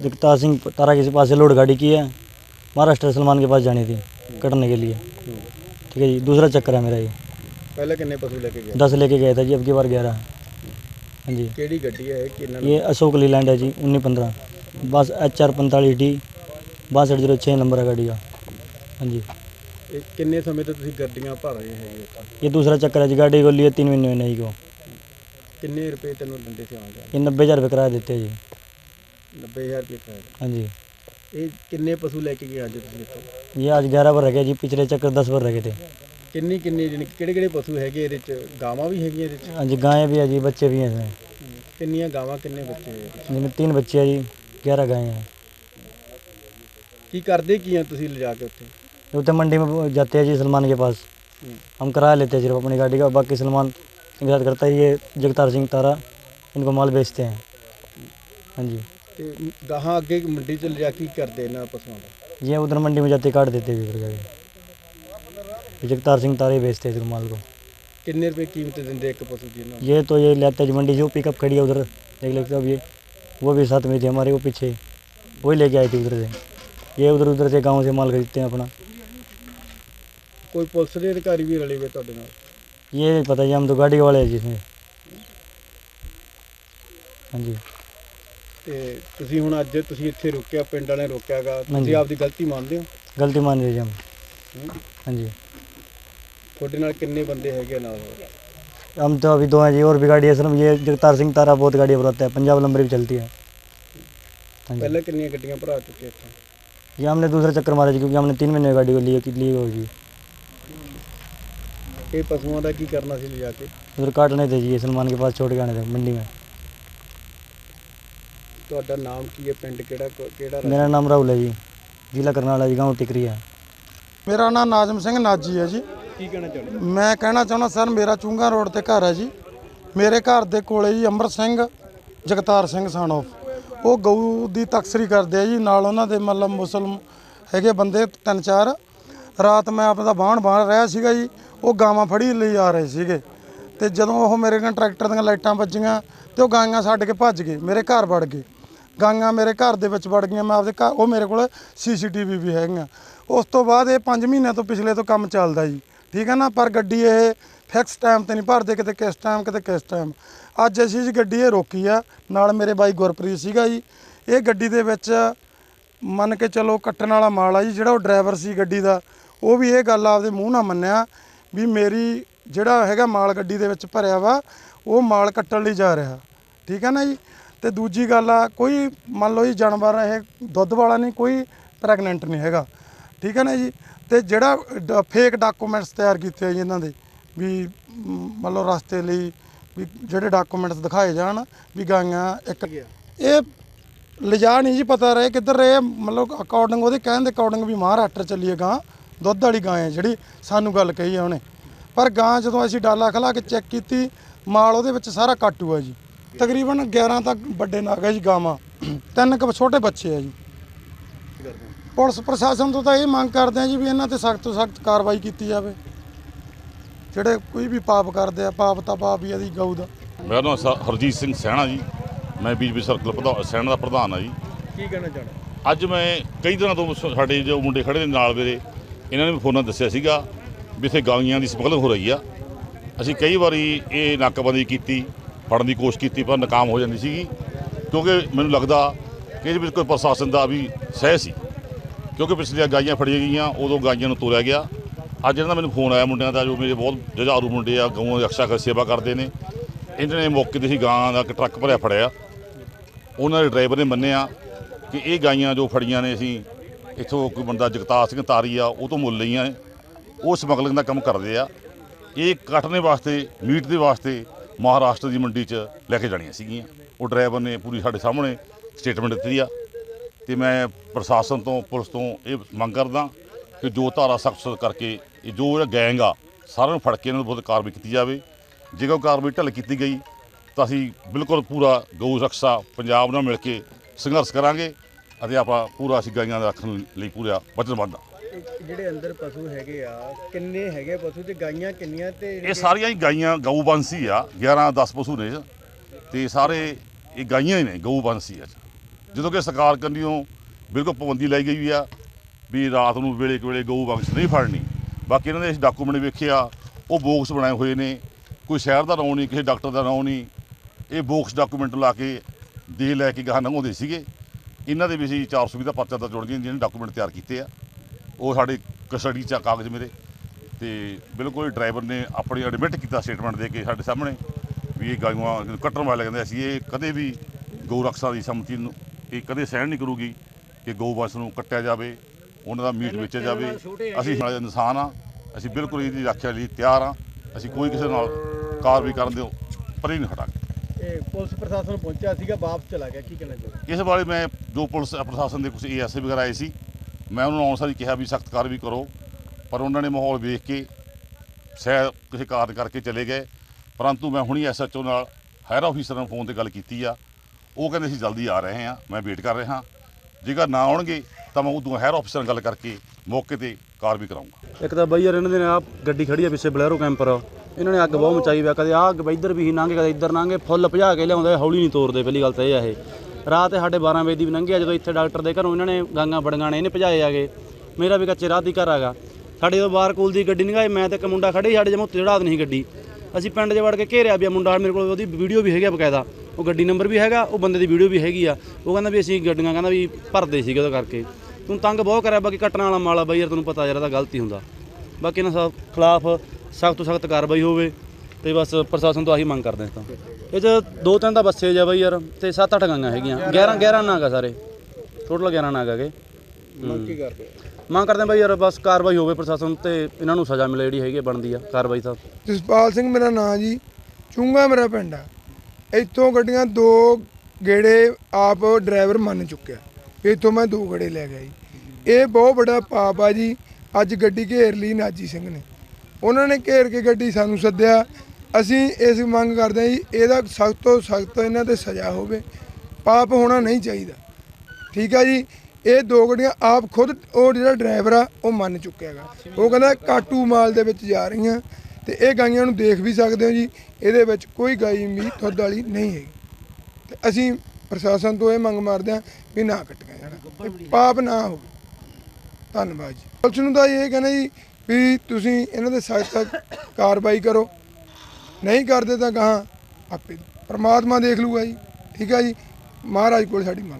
जगता सिंह तारा के पास से लोड गाड़ी की है। महाराष्ट्र सलमान के पास जानी थी कटने के लिए। ठीक है जी दूसरा चक्कर है मेरा ये। पहले कितने पशु लेके गए दस लेके गए थे जी अब की बार ग्यारह। हाँ जी। केड़ी गड्डी है? कि ये अशोक लीलैंड है जी उन्नीस पंद्रह। बस एच आर पैंतालीस डी बासठ ज़ीरो छः नंबर है गाड़ी का। हाँ जी। किन्ने समय तो तुम भर रहे हैं ये दूसरा चक्कर है जी गाड़ी को लिए तीन महीने में नहीं को किन्ने रुपये तेन देंगे नब्बे हज़ार रुपये किराया देते हैं जी। 90000 ਰੁਪਏ ਕਿਰਾਇਆ हाँ जी ਇਹ ਕਿੰਨੇ ਪਸ਼ੂ ਲੈ ਕੇ ਗਏ ਅੱਜ ਤੁਸੀਂ ਇੱਥੋਂ ये आज ग्यारह पर रह गए जी पिछले चक्कर दस पर रह गए थे ਕਿੰਨੀ ਕਿੰਨੀ ਜਾਣੀ ਕਿ ਕਿਹੜੇ ਕਿਹੜੇ ਪਸ਼ੂ ਹੈਗੇ ਇਹਦੇ ਚ ਗਾਵਾਂ ਵੀ ਹੈਗੀਆਂ ਇਹਦੇ ਚ हाँ जी गायें भी है जी बच्चे भी हैं इसमें ਕਿੰਨੀਆਂ ਗਾਵਾਂ ਕਿੰਨੇ ਬੱਚੇ ਹੈ ਇਹਦੇ जिनमें तीन बच्चे हैं जी ग्यारह गायें हैं ਚ? ਕੀ ਕਰਦੇ ਕੀ ਆ ਤੁਸੀਂ ਲਿਜਾ ਕੇ ਉੱਥੇ उत्तर मंडी में वो जाते हैं जी सलमान के पास हम्म। हम किराया लेते हैं सिर्फ अपनी गाड़ी का बाकी सलमान इनके साथ करता है ये जगतार सिंह तारा इनको माल बेचते हैं हाँ जी ਤੇ ਗਾਹਾਂ ਅੱਗੇ ਮੰਡੀ ਚ ਲਿਜਾ ਕੀ ਕਰਦੇ ਇਹਨਾਂ ਪਸ਼ੂਆਂ ਦਾ ये उधर मंडी में जाते काट देते हैं फिर जाके ये जगतार सिंह तारे बेचते हैं फिर माल को ਕਿੰਨੇ ਰੁਪਏ ਕੀਮਤ ਦਿੰਦੇ ਇੱਕ ਪਸ਼ੂ ਦੀ ਇਹਨਾਂ ਨੂੰ? ये तो ये लेते हैं जी मंडी से वो पिकअप खड़ी है उधर देख लेते अब ये वो भी साथ में थे हमारे वो पीछे वही लेके आई थी उधर से ये उधर उधर से गाँव से माल खरीदते हैं अपना ਕੋਈ ਪੁਲਿਸ ਦੇ ਅਧਿਕਾਰੀ ਵੀ ਰਲੇ ਹੋਏ ਤੁਹਾਡੇ ਨਾਲ ये नहीं पता जी हम तो गाड़ी वाले हैं जिसमें हाँ जी ਤੇ ਤੁਸੀਂ ਹੁਣ ਅੱਜ ਤੁਸੀਂ ਇੱਥੇ ਰੁਕਿਆ ਪਿੰਡ ਵਾਲਿਆਂ ਨੇ ਰੋਕਿਆਗਾ ਹਾਂਜੀ। ਤੁਸੀਂ ਆਪਦੀ ਗਲਤੀ ਮੰਨਦੇ ਹੋ गलती मान लीजिए हम ਹੂੰ? हाँ जी ਤੁਹਾਡੇ ਨਾਲ ਕਿੰਨੇ ਬੰਦੇ ਹੈਗੇ ਨਾਲ ਹੋਰ? हम तो अभी दो हैं जी और भी गाड़ी है सर ये जगतार सिंह तारा बहुत गाड़ी बुलाता है पंजाब नंबर भी चलती है हाँ जी ਪਹਿਲਾਂ ਕਿੰਨੀਆਂ ਗੱਡੀਆਂ ਭਰਾ चुके ਇੱਥੋਂ ये हमने दूसरा चक्कर मारा जी क्योंकि हमने तीन महीने गाड़ी को लिए लिए होगी ਇਹ ਪਸ਼ੂਆਂ ਦਾ ਕੀ ਕਰਨਾ ਸੀ ਲਿਜਾ ਕੇ उधर काटने थे जी ये सलमान के पास छोड़ के आने थे मंडी में ਤੁਹਾਡਾ ਨਾਮ ਕੀ ਹੈ? ਪਿੰਡ ਕਿਹੜਾ ਕਿਹੜਾ ਮੇਰਾ ਨਾਮ ਰਾਹੁਲ ਹੈ ਜੀ। ਜ਼ਿਲ੍ਹਾ ਕਰਨਾਲਾ ਜੀ ਗਾਉਂ ਟਿਕਰੀ ਹੈ ਮੇਰਾ ਨਾਮ ਨਾਜ਼ਮ ਸਿੰਘ ਨਾਜੀ ਹੈ ਜੀ। ਕੀ ਕਹਿਣਾ ਚਾਹੁੰਦੇ? ਮੈਂ ਕਹਿਣਾ ਚਾਹੁੰਦਾ ਸਰ ਮੇਰਾ ਚੁੰਗਾ ਰੋਡ ਤੇ ਘਰ ਹੈ ਜੀ। ਮੇਰੇ ਘਰ ਦੇ ਕੋਲੇ ਜੀ ਅਮਰ ਸਿੰਘ ਜਗਤਾਰ ਸਿੰਘ ਸਾਨੋਫ ਉਹ ਗਊ ਦੀ ਤਕਸਰੀ ਕਰਦੇ ਆ ਜੀ। ਨਾਲ ਉਹਨਾਂ ਦੇ ਮਤਲਬ ਮੁਸਲਮ ਹੈਗੇ ਬੰਦੇ ਤਿੰਨ ਚਾਰ। ਰਾਤ ਮੈਂ ਆਪਦਾ ਬਾਹਣ ਬਾਹਣ ਰਿਹਾ ਸੀਗਾ ਜੀ। ਉਹ ਗਾਵਾਂ ਫੜੀ ਲਈ ਆ ਰਹੇ ਸੀਗੇ। ਤੇ ਜਦੋਂ ਉਹ ਮੇਰੇ ਨਾਲ ਟਰੈਕਟਰ ਦੀਆਂ ਲਾਈਟਾਂ ਵੱਜੀਆਂ ਤੇ ਉਹ ਗਾਈਆਂ ਛੱਡ ਕੇ ਭੱਜ ਗਏ। ਮੇਰੇ ਘਰ ਵੜ ਗਏ। ਗਾਈਆਂ ਮੇਰੇ ਘਰ ਦੇ ਵਿੱਚ ਵੜ ਗਈਆਂ, ਮੈਂ ਆਪਦੇ ਘਰ, ਉਹ ਮੇਰੇ ਕੋਲ ਸੀਸੀਟੀਵੀ ਵੀ ਹੈਗੀਆਂ। ਉਸ ਤੋਂ ਬਾਅਦ ਇਹ 5 ਮਹੀਨਿਆਂ ਤੋਂ ਪਿਛਲੇ ਤੋਂ ਕੰਮ ਚੱਲਦਾ ਜੀ। ਠੀਕ ਹੈ ਨਾ? ਪਰ ਗੱਡੀ ਇਹ ਫਿਕਸ ਟਾਈਮ ਤੇ ਨਹੀਂ ਭਰਦੇ ਕਿਤੇ, ਕਿਸ ਟਾਈਮ ਕਿਤੇ ਕਿਸ ਟਾਈਮ ਅੱਜ ਅਸੀਂ ਜੀ ਗੱਡੀ ਇਹ ਰੋਕੀ ਆ। ਨਾਲ ਮੇਰੇ ਬਾਈ ਗੁਰਪ੍ਰੀਤ ਸੀਗਾ ਜੀ। ਇਹ ਗੱਡੀ ਦੇ ਵਿੱਚ ਮੰਨ ਕੇ ਚਲੋ ਕੱਟਣ ਵਾਲਾ ਮਾਲ ਆ ਜੀ, ਜਿਹੜਾ ਉਹ ਡਰਾਈਵਰ ਸੀ ਗੱਡੀ ਦਾ, ਉਹ ਵੀ ਇਹ ਗੱਲ ਆਪਦੇ ਮੂੰਹ ਨਾਲ ਮੰਨਿਆ ਵੀ ਮੇਰੀ ਜਿਹੜਾ ਹੈਗਾ ਮਾਲ ਗੱਡੀ ਦੇ ਵਿੱਚ ਭਰਿਆ ਵਾ, ਉਹ ਮਾਲ ਕੱਟਣ ਲਈ ਜਾ ਰਿਹਾ। ਠੀਕ ਹੈ ਨਾ ਜੀ? ਤੇ ਦੂਜੀ ਗੱਲ ਆ ਕੋਈ ਮੰਨ ਲਓ ਜੀ ਜਾਨਵਰ ਇਹ ਦੁੱਧ ਵਾਲਾ ਨਹੀਂ ਕੋਈ ਪ੍ਰੈਗਨੈਂਟ ਨਹੀਂ ਹੈਗਾ। ਠੀਕ ਹੈ ਨਾ ਜੀ? ਤੇ ਜਿਹੜਾ ਫੇਕ ਡਾਕੂਮੈਂਟਸ ਤਿਆਰ ਕੀਤੇ ਆ ਜੀ ਇਹਨਾਂ ਦੇ ਵੀ ਮੰਨ ਲਓ ਰਸਤੇ ਲਈ ਵੀ ਜਿਹੜੇ ਡਾਕੂਮੈਂਟਸ ਦਿਖਾਏ ਜਾਣ ਵੀ ਗਾਈਆਂ ਇੱਕ ਇਹ ਲਿਜਾ ਨਹੀਂ ਜੀ ਪਤਾ ਰਹੇ ਕਿੱਧਰ ਰਹੇ ਮਤਲਬ ਅਕੋਰਡਿੰਗ ਉਹਦੇ ਕਹਿਣ ਦੇ ਅਕੋਰਡਿੰਗ ਵੀ ਮਹਾਰਾਸ਼ਟਰ ਚੱਲੀਏ ਗਾਂ ਦੁੱਧ ਵਾਲੀ ਗਾਂ ਹੈ ਜਿਹੜੀ ਸਾਨੂੰ ਗੱਲ ਕਹੀ ਆ ਉਹਨੇ। ਪਰ ਗਾਂ ਜਦੋਂ ਅਸੀਂ ਡਾਲਾ ਖਲਾ ਕੇ ਚੈੱਕ ਕੀਤੀ ਮਾਲ ਉਹਦੇ ਵਿੱਚ ਸਾਰਾ ਕਾਟੂ ਆ ਜੀ। ਤਕਰੀਬਨ 11 ਤੱਕ ਵੱਡੇ ਨਾਗ ਹੈ ਜੀ ਗਾਵਾਂ। ਤਿੰਨ ਕੁ ਛੋਟੇ ਬੱਚੇ ਆ ਜੀ। ਪੁਲਿਸ ਪ੍ਰਸ਼ਾਸਨ ਤੋਂ ਤਾਂ ਇਹ ਮੰਗ ਕਰਦੇ ਆ ਜੀ ਵੀ ਇਹਨਾਂ ਤੇ ਸਖਤ ਤੋਂ ਸਖਤ ਕਾਰਵਾਈ ਕੀਤੀ ਜਾਵੇ। ਜਿਹੜੇ ਕੋਈ ਵੀ ਪਾਪ ਕਰਦੇ ਆ ਪਾਪ ਤਾਂ ਪਾਪ ਹੀ ਆ ਦੀ ਗਊ ਦਾ। ਮੇਰਾ ਨਾਮ ਹਰਜੀਤ ਸਿੰਘ ਸੈਣਾ ਜੀ। ਮੈਂ ਬੀਜਪੀ ਸਰਕਲ ਪ੍ਰਧਾਨ ਸੈਣਾ ਦਾ ਪ੍ਰਧਾਨ ਆ ਜੀ। ਕੀ ਕਹਿਣਾ ਚਾਹੁੰਦੇ? ਅੱਜ ਮੈਂ ਕਈ ਦਿਨਾਂ ਤੋਂ ਸ- ਸਾਡੇ ਜੋ ਮੁੰਡੇ ਖੜੇ ਨੇ ਨਾਲ ਮੇਰੇ ਇਹਨਾਂ ਨੇ ਵੀ ਫੋਨਾਂ ਦੱਸਿਆ ਸੀਗਾ ਵੀ ਇੱਥੇ ਗਾਈਆਂ ਦੀ ਸਮਗਲਿੰਗ ਹੋ ਰਹੀ ਆ। ਅਸੀਂ ਕਈ ਵਾਰੀ ਇਹ ਨਾਕਾਬੰਦੀ ਕੀਤੀ। ਫੜਨ ਦੀ ਕੋਸ਼ਿਸ਼ ਕੀਤੀ, ਪਰ ਨਾਕਾਮ ਹੋ ਜਾਂਦੀ ਸੀਗੀ। ਕਿਉਂਕਿ ਮੈਨੂੰ ਲੱਗਦਾ ਕਿ ਇਹਦੇ ਵਿੱਚ ਕੋਈ ਪ੍ਰਸ਼ਾਸਨ ਦਾ ਵੀ ਸਹਿ ਸੀ। ਕਿਉਂਕਿ ਪਿਛਲੀਆਂ ਗਾਈਆਂ ਫੜੀਆਂ ਗਈਆਂ, ਉਦੋਂ ਗਾਈਆਂ ਨੂੰ ਤੋਲਿਆ ਗਿਆ। ਅੱਜ ਜਿਹੜਾ ਮੈਨੂੰ ਫੋਨ ਆਇਆ ਮੁੰਡਿਆਂ ਦਾ, ਜੋ ਮੇਰੇ ਬਹੁਤ ਜੁਝਾਰੂ ਮੁੰਡੇ ਆ, ਗਊਆਂ ਦੀ ਅਕਸਾ ਕਰ ਸੇਵਾ ਕਰਦੇ ਨੇ। ਇਹਨਾਂ ਨੇ ਮੌਕੇ ਤੇ ਹੀ ਗਾਂ ਦਾ ਇੱਕ ਟਰੱਕ ਭਰਿਆ ਫੜਿਆ। ਉਹਨਾਂ ਦੇ ਡਰਾਈਵਰ ਨੇ ਮੰਨਿਆ ਕਿ ਇਹ ਗਾਈਆਂ ਜੋ ਫੜੀਆਂ ਨੇ ਅਸੀਂ, ਇੱਥੋਂ ਕੋਈ ਬੰਦਾ ਜਗਤਾਰ ਸਿੰਘ ਤਾਰੀ ਆ, ਉਹ ਤੋਂ ਮੁੱਲ ਲਈਆਂ ਨੇ। ਉਹ ਸਮਗਲਿੰਗ ਦਾ ਕੰਮ ਕਰਦੇ ਆ। ਇਹ ਕੱਟਣੇ ਵਾਸਤੇ, ਮੀਟ ਦੇ ਵਾਸਤੇ ਮਹਾਰਾਸ਼ਟਰ ਦੀ ਮੰਡੀ 'ਚ ਲੈ ਕੇ ਜਾਣੀਆਂ ਸੀਗੀਆਂ। ਉਹ ਡਰਾਈਵਰ ਨੇ ਪੂਰੀ ਸਾਡੇ ਸਾਹਮਣੇ ਸਟੇਟਮੈਂਟ ਦਿੱਤੀ ਆ ਤੇ ਮੈਂ ਪ੍ਰਸ਼ਾਸਨ ਤੋਂ, ਪੁਲਿਸ ਤੋਂ ਇਹ ਮੰਗ ਕਰਦਾ ਕਿ ਜੋ ਧਾਰਾ ਸਖਤ ਕਰਕੇ ਇਹ ਜੋ ਜਿਹੜਾ ਗੈਂਗ ਆ, ਸਾਰਿਆਂ ਨੂੰ ਫੜ ਕੇ ਇਹਨਾਂ ਨੂੰ ਬਹੁਤ ਕਾਰਵਾਈ ਕੀਤੀ ਜਾਵੇ। ਜੇਕਰ ਉਹ ਕਾਰਵਾਈ ਢਿੱਲ ਕੀਤੀ ਗਈ, ਤਾਂ ਅਸੀਂ ਬਿਲਕੁਲ ਪੂਰਾ ਗਊ ਰਕਸ਼ਾ ਪੰਜਾਬ ਨਾਲ ਮਿਲ ਕੇ ਸੰਘਰਸ਼ ਕਰਾਂਗੇ ਅਤੇ ਆਪਾਂ ਪੂਰਾ ਅਸੀਂ ਗਾਈਆਂ ਦਾ ਰੱਖਣ ਲਈ ਪੂਰਾ ਵਚਨਬੱਧ ਹਾਂ ਜਿਹੜੇ ਅੰਦਰ ਪਸ਼ੂ ਹੈਗੇ ਆ, ਕਿੰਨੇ ਹੈਗੇ ਪਸ਼ੂ ਤੇ ਗਾਈਆਂ ਕਿੰਨੀਆਂ ਤੇ ਇਹ ਸਾਰੀਆਂ ਹੀ ਗਾਈਆਂ ਗਊ ਬੰਸੀ ਆ 11 10 ਪਸ਼ੂ ਨੇ ਇਹ। ਤੇ ਸਾਰੇ ਇਹ ਗਾਈਆਂ ਹੀ ਨੇ, ਗਊ ਬੰਸੀ ਆ। ਜਦੋਂ ਕਿ ਸਰਕਾਰ ਕੰਨਿਓ ਬਿਲਕੁਲ ਪਾਬੰਦੀ ਲਾਈ ਗਈ ਆ ਵੀ ਰਾਤ ਨੂੰ ਵੇਲੇ ਕੁ ਵੇਲੇ ਗਊ ਵੰਸ਼ ਨਹੀਂ ਫੜਨੀ। ਬਾਕੀ ਇਹਨਾਂ ਦੇ ਅਸੀਂ ਡਾਕੂਮੈਂਟ ਵੇਖਿਆ, ਉਹ ਬੋਕਸ ਬਣਾਏ ਹੋਏ ਨੇ। ਕੋਈ ਸ਼ਹਿਰ ਦਾ ਨਾਂ ਨਹੀਂ, ਕਿਸੇ ਡਾਕਟਰ ਦਾ ਨਾਂ ਨਹੀਂ। ਇਹ ਬੋਕਸ ਡਾਕੂਮੈਂਟ ਲਾ ਕੇ ਦੇ ਲੈ ਕੇ ਗਾਹਾਂ ਲੰਘਾਉਂਦੇ ਸੀਗੇ। ਇਹਨਾਂ ਦੇ ਵੀ ਅਸੀਂ 400 ਦਾ ਪਰਚਾ ਦਰਜ ਹੋਣ ਜਿਹਨੇ ਡਾਕੂਮੈਂਟ ਤਿਆਰ ਕੀਤੇ ਆ। ਉਹ ਸਾਡੇ ਕਸਟਡੀ 'ਚ ਆ ਕਾਗਜ਼ ਮੇਰੇ ਤੇ ਬਿਲਕੁਲ ਡਰਾਈਵਰ ਨੇ ਆਪਣੀ ਐਡਮਿਟ ਕੀਤਾ ਸਟੇਟਮੈਂਟ ਦੇ ਕੇ ਸਾਡੇ ਸਾਹਮਣੇ ਵੀ ਇਹ ਗਾਈਆਂ ਨੂੰ ਕੱਟਣ ਵਾਲੇ ਕਹਿੰਦੇ ਅਸੀਂ ਇਹ ਕਦੇ ਵੀ ਗਊ ਰਕਸ਼ਾ ਦੀ ਸੰਮਤੀ ਨੂੰ ਇਹ ਕਦੇ ਸਹਿਣ ਨਹੀਂ ਕਰੂਗੀ ਕਿ ਗਊ ਵੰਸ਼ ਨੂੰ ਕੱਟਿਆ ਜਾਵੇ ਉਹਨਾਂ ਦਾ ਮੀਟ ਵੇਚਿਆ ਜਾਵੇ ਅਸੀਂ ਇਨਸਾਨ ਆ ਅਸੀਂ ਬਿਲਕੁਲ ਇਹਦੀ ਰੱਖਿਆ ਲਈ ਤਿਆਰ ਆ ਅਸੀਂ ਕੋਈ ਕਿਸੇ ਨਾਲ ਕਾਰਵਾਈ ਕਰਨ ਦਿਓ ਪਰੇ ਨਹੀਂ ਹਟਾਂਗੇ। ਇਹ ਪੁਲਿਸ ਪ੍ਰਸ਼ਾਸਨ ਪਹੁੰਚਿਆ ਸੀਗਾ ਵਾਪਸ ਚਲਾ ਗਿਆ ਕੀ ਕਹਿਣਾ ਚਾਹੁੰਦੇ ਇਸ ਬਾਰੇ ਮੈਂ ਜੋ ਪੁਲਿਸ ਪ੍ਰਸ਼ਾਸਨ ਦੇ ਕੁਝ ਏਐਸਏ ਵਗੈਰਾ ਆਏ ਸੀ ਮੈਂ ਉਹਨਾਂ ਨੂੰ ਆਉਣ ਸਾਰੀ ਕਿਹਾ ਵੀ ਸਖਤ ਕਾਰਵਾਈ ਕਰੋ, ਪਰ ਉਹਨਾਂ ਨੇ ਮਾਹੌਲ ਵੇਖ ਕੇ ਸ਼ਾਇਦ ਕਿਸੇ ਕਾਰਨ ਕਰਕੇ ਚਲੇ ਗਏ। ਪਰੰਤੂ ਮੈਂ ਹੁਣੀ ਐਸਐਚਓ ਨਾਲ ਹਾਇਰ ਆਫੀਸਰ ਨਾਲ ਫੋਨ ਤੇ ਗੱਲ ਕੀਤੀ ਆ। ਉਹ ਕਹਿੰਦੇ ਅਸੀਂ ਜਲਦੀ ਆ ਰਹੇ ਹਾਂ, ਮੈਂ ਵੇਟ ਕਰ ਰਿਹਾ। ਜੇਕਰ ਨਾ ਆਉਣਗੇ, ਤਾਂ ਮੈਂ ਉਦੋਂ ਹਾਇਰ ਆਫੀਸਰ ਨਾਲ ਗੱਲ ਕਰਕੇ ਮੌਕੇ ਤੇ ਕਾਰਵਾਈ ਕਰਾਉਂਗਾ ਇੱਕ ਤਾਂ ਬਈ ਯਾਰ ਇਹਨਾਂ ਦੇ ਨਾਲ ਗੱਡੀ ਖੜੀ ਆ ਪਿੱਛੇ ਬਲੈਰੋ ਕੈਂਪਰ। ਇਹਨਾਂ ਨੇ ਅੱਗ ਬਹੁਤ ਮਚਾਈ ਵਿਆ ਕਦੇ ਆਹ ਅੱਗ ਇੱਧਰ ਵੀ ਲੰਘੇ ਕਦੇ ਇੱਧਰ ਲੰਘੇ ਫੁੱਲ ਭਜਾ ਕੇ ਲਿਆਉਂਦੇ, ਹੌਲੀ ਨਹੀਂ ਤੋਰਦੇ, ਪਹਿਲੀ ਗੱਲ ਤਾਂ ਇਹ ਆ ਇਹ। ਰਾਤ ਸਾਡੇ 12 ਵਜੇ ਦੀ ਵੀ ਲੰਘੀ ਆ, ਜਦੋਂ ਇੱਥੇ ਡਾਕਟਰ ਦੇ ਘਰੋਂ ਇਹਨਾਂ ਨੇ ਗਾਂਗਾ ਬੜੀਆਂ ਨੇ ਇਹਨੇ ਭਜਾਏ ਆਗੇ। ਮੇਰਾ ਵੀ ਕੱਚੇ ਰਾਤ ਦੀ ਘਰ ਆਗਾ ਸਾਡੇ ਜਦੋਂ ਬਾਹਰ ਕੋਲ ਦੀ ਗੱਡੀ ਲੰਘਾਈ, ਮੈਂ ਤੇ ਇੱਕ ਮੁੰਡਾ ਖੜੇ ਸਾਡੇ ਜਮਾ ਉੱਤੇ ਚੜਾ ਨਹੀਂ ਗੱਡੀ। ਅਸੀਂ ਪਿੰਡ 'ਚ ਵੜ ਕੇ ਘੇਰਿਆ ਵੀ ਆ ਮੁੰਡਾ, ਮੇਰੇ ਕੋਲ ਉਹਦੀ ਵੀਡੀਓ ਵੀ ਹੈਗੀ ਆ ਬਕਾਇਦਾ। ਉਹ ਗੱਡੀ ਨੰਬਰ ਵੀ ਹੈਗਾ, ਉਹ ਬੰਦੇ ਦੀ ਵੀਡੀਓ ਵੀ ਹੈਗੀ ਆ। ਉਹ ਕਹਿੰਦਾ ਵੀ ਅਸੀਂ ਗੱਡੀਆਂ ਕਹਿੰਦਾ ਵੀ ਭਰਦੇ ਸੀਗੇ ਉਹਦਾ ਕਰਕੇ। ਤੂੰ ਤੰਗ ਬਹੁਤ ਕਰਿਆ, ਬਾਕੀ ਕੱਟਣ ਵਾਲਾ ਮਾਲਾ ਬਾਈ ਯਾਰ, ਤੈਨੂੰ ਪਤਾ ਯਾਰ, ਇਹਦਾ ਗਲਤੀ ਹੁੰਦਾ। ਬਾਕੀ ਇਹਨਾਂ ਸਭ ਖਿਲਾਫ ਸਖਤ ਤੋਂ ਸਖਤ ਕਾਰਵਾਈ ਹੋਵੇ। ਤੇ ਬਸ ਪ੍ਰਸ਼ਾਸਨ ਤੋਂ ਆਹੀ ਮੰਗ ਕਰਦੇ ਹਾਂ ਤਾਂ। ਇਹ 'ਚ ਦੋ ਤਿੰਨ ਤਾਂ ਬੱਸੇ ਜਾ ਬਾਈ ਯਾਰ ਤੇ 7-8 ਗਾਂਗਾ ਹੈਗੀਆਂ। 11 11 ਨਾਗ ਆ ਸਾਰੇ। ਟੋਟਲ 11 ਨਾਗ ਹੈਗੇ। ਮੰਗ ਕੀ ਕਰਦੇ ਹੋ? ਮੰਗ ਕਰਦੇ ਹਾਂ ਬਾਈ ਯਾਰ ਬਸ ਕਾਰਵਾਈ ਹੋਵੇ ਪ੍ਰਸ਼ਾਸਨ ਤੇ ਇਹਨਾਂ ਨੂੰ ਸਜ਼ਾ ਮਿਲੇ ਜਿਹੜੀ ਹੈਗੀ ਆ, ਬਣਦੀ ਆ ਕਾਰਵਾਈ ਤਾਂ। ਜਸਪਾਲ ਸਿੰਘ ਮੇਰਾ ਨਾਂ ਜੀ ਚੁੰਗਾ ਮੇਰਾ ਪਿੰਡ ਆ। ਇੱਥੋਂ ਗੱਡੀਆਂ ਦੋ ਗੇੜੇ ਆਪ ਡਰਾਈਵਰ ਮੰਨ ਚੁੱਕਿਆ। ਵੀ ਇੱਥੋਂ ਮੈਂ ਦੋ ਗੇੜੇ ਲੈ ਗਿਆ ਜੀ। ਇਹ ਬਹੁਤ ਵੱਡਾ ਪਾਪ ਆ ਜੀ। ਅੱਜ ਗੱਡੀ ਘੇਰ ਲਈ ਨਾਜੀ ਸਿੰਘ ਨੇ। ਉਹਨਾਂ ਨੇ ਘੇਰ ਕੇ ਗੱਡੀ ਸਾਨੂੰ ਸੱਦਿਆ। ਅਸੀਂ ਇਸ ਮੰਗ ਕਰਦੇ ਹਾਂ ਜੀ, ਇਹਦਾ ਸਖਤ ਤੋਂ ਸਖਤ ਇਹਨਾਂ ਤੇ ਸਜ਼ਾ ਹੋਵੇ। ਪਾਪ ਹੋਣਾ ਨਹੀਂ ਚਾਹੀਦਾ। ਠੀਕ ਆ ਜੀ? ਇਹ ਦੋ ਗੱਡੀਆਂ ਆਪ ਖੁਦ, ਉਹ ਜਿਹੜਾ ਡਰਾਈਵਰ ਆ, ਉਹ ਮੰਨ ਚੁੱਕਿਆ ਹੈਗਾ ਉਹ ਕਹਿੰਦਾ ਕਾਟੂ ਮਾਲ ਦੇ ਵਿੱਚ ਜਾ ਰਹੀਆਂ ਤੇ ਇਹ ਗਾਈਆਂ ਨੂੰ ਦੇਖ ਵੀ ਸਕਦੇ ਹੋ ਜੀ, ਇਹਦੇ ਵਿੱਚ ਕੋਈ ਗਾਈ ਵੀ ਦੁੱਧ ਵਾਲੀ ਨਹੀਂ ਹੈਗੀ। ਤੇ ਅਸੀਂ ਪ੍ਰਸ਼ਾਸਨ ਤੋਂ ਇਹ ਮੰਗ ਮਾਰਦੇ ਹਾਂ ਵੀ ਨਾ ਕੱਟੀਆਂ ਜਾਣਾ ਪਾਪ ਨਾ ਹੋਵੇ। ਧੰਨਵਾਦ ਜੀ। ਪੁਲਿਸ ਨੂੰ ਤਾਂ ਇਹ ਕਹਿੰਦੇ ਜੀ ਵੀ ਤੁਸੀਂ ਇਹਨਾਂ ਦੇ ਸਖਤ ਕਾਰਵਾਈ ਕਰੋ। ਨਹੀਂ ਕਰਦੇ ਤਾਂ ਗਾਹਾਂ ਆਪੇ, ਪਰਮਾਤਮਾ ਦੇਖ ਲੂਗਾ ਜੀ। ਠੀਕ ਹੈ ਜੀ? ਮਹਾਰਾਜ ਕੋਲ ਸਾਡੀ ਮੰਗ।